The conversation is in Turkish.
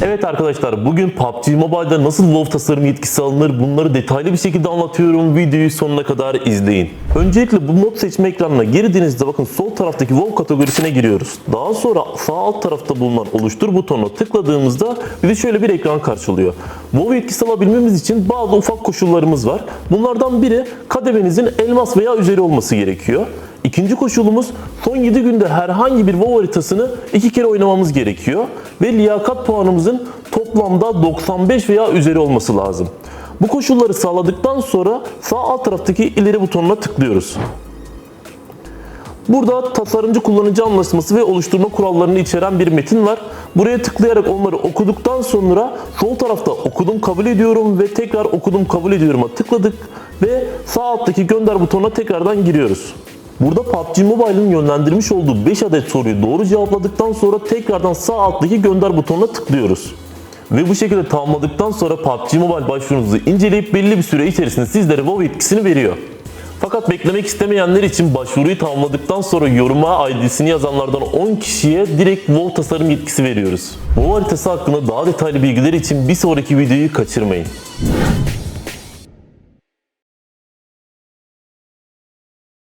Evet arkadaşlar bugün PUBG Mobile'da nasıl WoW tasarım yetkisi alınır bunları detaylı bir şekilde anlatıyorum. Videoyu sonuna kadar izleyin. Öncelikle bu mod seçme ekranına girdiğinizde bakın sol taraftaki WoW kategorisine giriyoruz. Daha sonra sağ alt tarafta bulunan oluştur butonuna tıkladığımızda bizi şöyle bir ekran karşılıyor. WoW yetkisi alabilmemiz için bazı ufak koşullarımız var. Bunlardan biri kademenizin elmas veya üzeri olması gerekiyor. İkinci koşulumuz son 7 günde herhangi bir WoW haritasını iki kere oynamamız gerekiyor ve liyakat puanımızın toplamda 95 veya üzeri olması lazım. Bu koşulları sağladıktan sonra sağ alt taraftaki ileri butonuna tıklıyoruz. Burada tasarımcı kullanıcı anlaşması ve oluşturma kurallarını içeren bir metin var. Buraya tıklayarak onları okuduktan sonra sol tarafta okudum kabul ediyorum ve tekrar okudum kabul ediyorum'a tıkladık ve sağ alttaki gönder butonuna tekrardan giriyoruz. Burada PUBG Mobile'ın yönlendirmiş olduğu 5 adet soruyu doğru cevapladıktan sonra tekrardan sağ alttaki gönder butonuna tıklıyoruz. Ve bu şekilde tamamladıktan sonra PUBG Mobile başvurunuzu inceleyip belli bir süre içerisinde sizlere WoW etkisini veriyor. Fakat beklemek istemeyenler için başvuruyu tamamladıktan sonra yoruma ID'sini yazanlardan 10 kişiye direkt WoW tasarım yetkisi veriyoruz. WoW haritası hakkında daha detaylı bilgiler için bir sonraki videoyu kaçırmayın.